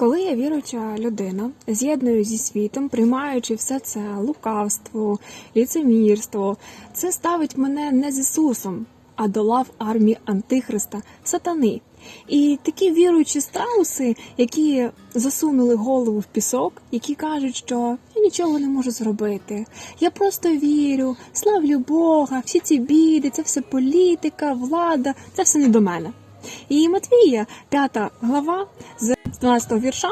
Коли я віруюча людина, з'єдную зі світом, приймаючи все це лукавство, ліцемірство, це ставить мене не з Ісусом, а до лав армії Антихриста, сатани. І такі віруючі страуси, які засунули голову в пісок, які кажуть, що я нічого не можу зробити. Я просто вірю, славлю Бога, всі ці біди, це все політика, влада, це все не до мене. І Матвія, п'ята глава, з 12 вірша,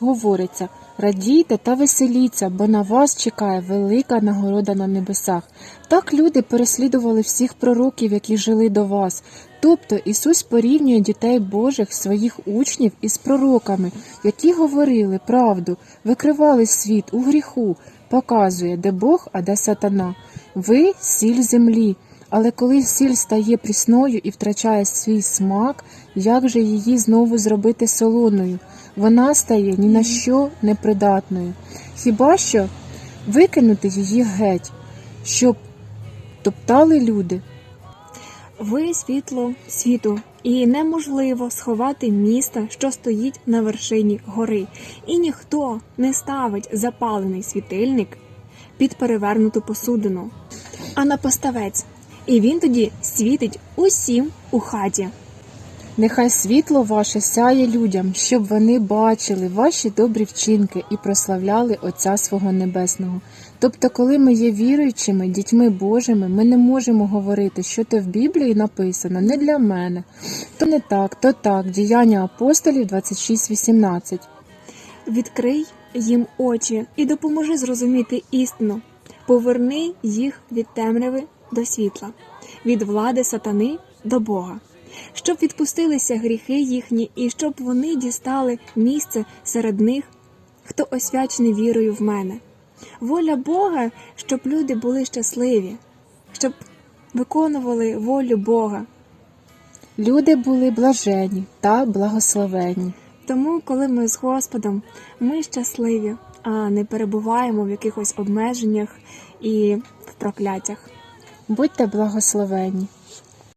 Говориться, радійте та веселіться, бо на вас чекає велика нагорода на небесах. Так люди переслідували всіх пророків, які жили до вас. Тобто Ісус порівнює дітей Божих, своїх учнів із пророками, які говорили правду, викривали світ у гріху, показує, де Бог, а де сатана. Ви сіль землі. Але коли сіль стає прісною і втрачає свій смак, як же її знову зробити солоною? Вона стає ні на що непридатною. Хіба що викинути її геть, щоб топтали люди? ви світло світу, і неможливо сховати міста, що стоїть на вершині гори. І ніхто не ставить запалений світильник під перевернуту посудину, а на поставець. І він тоді світить усім у хаті. Нехай світло ваше сяє людям, щоб вони бачили ваші добрі вчинки і прославляли Отця свого Небесного. Тобто, коли ми є віруючими, дітьми Божими, ми не можемо говорити, що то в Біблії написано не для мене. То не так, то так. Діяння апостолів 26.18. Відкрий їм очі і допоможи зрозуміти істину. Поверни їх від темряви до світла, від влади сатани до Бога, щоб відпустилися гріхи їхні, і щоб вони дістали місце серед них, хто освячений вірою в мене. Воля Бога, щоб люди були щасливі, щоб виконували волю Бога. Люди були блажені та благословені. Тому, коли ми з Господом, ми щасливі, а не перебуваємо в якихось обмеженнях і в прокляттях. Будьте благословені.